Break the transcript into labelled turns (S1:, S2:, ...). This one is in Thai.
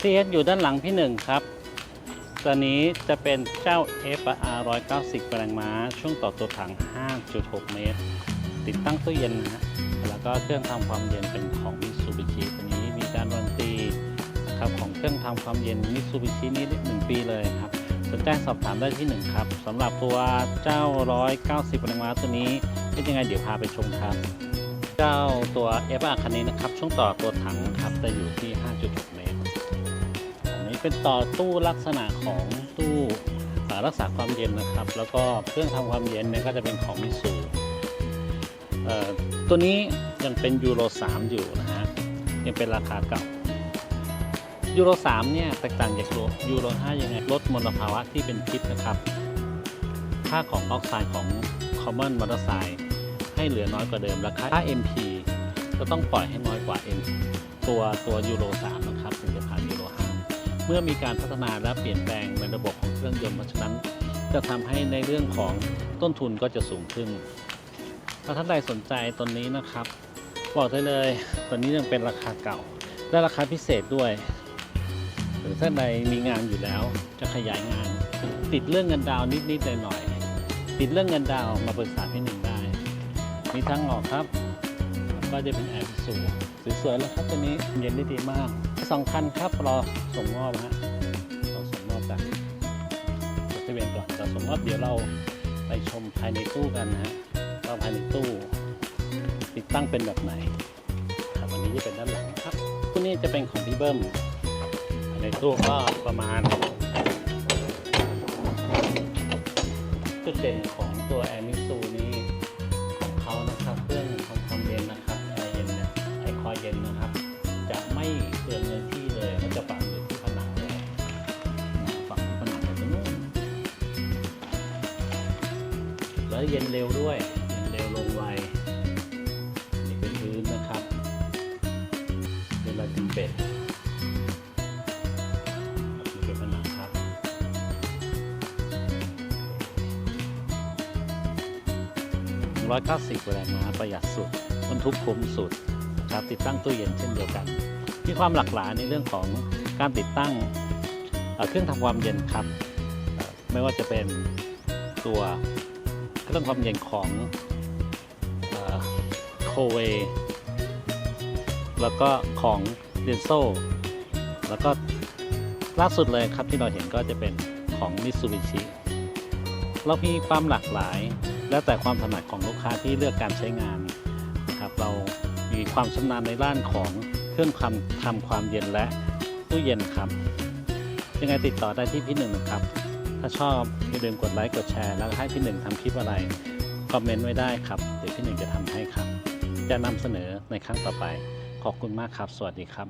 S1: ที่เห็นอยู่ด้านหลังพี่หนึ่งครับตัวนี้จะเป็นเจ้า FR 190แรงม้า ช่วงต่อตัวถัง 5.6 เมตร ติดตั้งตู้เย็นนะฮะแล้วก็เครื่องทำความเย็นเป็นของ Mitsubishi ตัวนี้มีการวารันตีนครับของเครื่องทำความเย็น Mitsubishi นี้1ปีเลยครับสนใจสอบถามได้ที่1ครับสำหรับตัวเจ้า 190แรงม้าตัวนี้เป็นยังไงเดี๋ยวพาไปชมครับ เจ้าตัว FR คันนี้นะครับ ช่วงต่อตัวถังครับจะอยู่ที่ 5.6 เม เป็นต่อตู้ลักษณะของตู้รักษาความเย็นนะครับ แล้วก็เครื่องทำความเย็นเนี่ยก็จะเป็นของมิสูตัวนี้ยังเป็นยูโร 3 อยู่นะฮะยังเป็นราคาเก่ายูโร 3 เนี่ยแตกต่างจากยูโร 5 ยังไงลดมลภาวะที่เป็นพิษนะครับ ค่าของออกไซด์ของ common มอเตอร์ไซค์ให้เหลือน้อยกว่าเดิมและค่า MP ก็ต้องปล่อยให้น้อยกว่า M ตัวตัวยูโร 3 นะครับถึงจะผ่าน มื่อมีการพัฒนาและเปลี่ยนแปลงในระบบของเครื่องยนต์เพราะฉะนั้น จะทำให้ในเรื่องของต้นทุนก็จะสูงขึ้น ถ้าท่านใดสนใจตัวนี้นะครับ บอกได้เลยตัวนี้ยังเป็นราคาเก่า และราคาพิเศษด้วย หรือท่านใดมีงานอยู่แล้ว จะขยายงาน ติดเรื่องเงินดาวน์นิดๆหน่อยๆติดเรื่องเงินดาวมาปรึกษาพี่หนึ่งได้ มีทางออกครับ ก็จะเป็นแอร์สูงสวยๆแล้วครับตัวนี้เย็นได้ดีมาก สองคันครับรอส่งมอบฮะเราส่งมอบกันจดทะเบียนก่อนจะส่งมอบเดี๋ยวเราไปชมภายในตู้กันนะฮะว่าภายในตู้ ติดตั้งเป็นแบบไหนครับวันนี้จะเป็นด้านหลังครับตู้นี้จะเป็นของพี่เบิ้มภายในตู้ก็ประมาณ จุดเด่นของตัวแอร์มิซู แล้วเย็นเร็วด้วยเย็นเร็วลงไวนี่เป็นพื้นนะครับเป็นลายติมเป็ดนี่เป็นผนังครับ190แรงม้าประหยัดสุดบรรทุกคุ้มสุดครับติดตั้งตู้เย็นเช่นเดียวกัน มีความหลากหลายในเรื่องของการติดตั้งเครื่องทำความเย็นครับ ไม่ว่าจะเป็นตัว เครื่องความเย็นของโคเว แล้วก็ของเดนโซแล้วก็ล่าสุดเลยครับที่เราเห็นก็จะเป็นของมิ t ซูบิชิเรามีความหลากหลาย แล้วแต่ความถนัดของลูกค้าที่เลือกการใช้งานนะครับเรามีความชำนาญในด้านของเครื่องทำทำความเย็นและตู้เย็นครับ ยังไงติดต่อได้ที่พี่หนึ่งนะครับ ถ้าชอบอย่าลืมกดไลค์กดแชร์ แล้วให้พี่หนึ่งทำคลิปอะไรคอมเมนต์ไว้ได้ครับ เดี๋ยวพี่หนึ่งจะทำให้ครับ จะนำเสนอในครั้งต่อไป ขอบคุณมากครับ สวัสดีครับ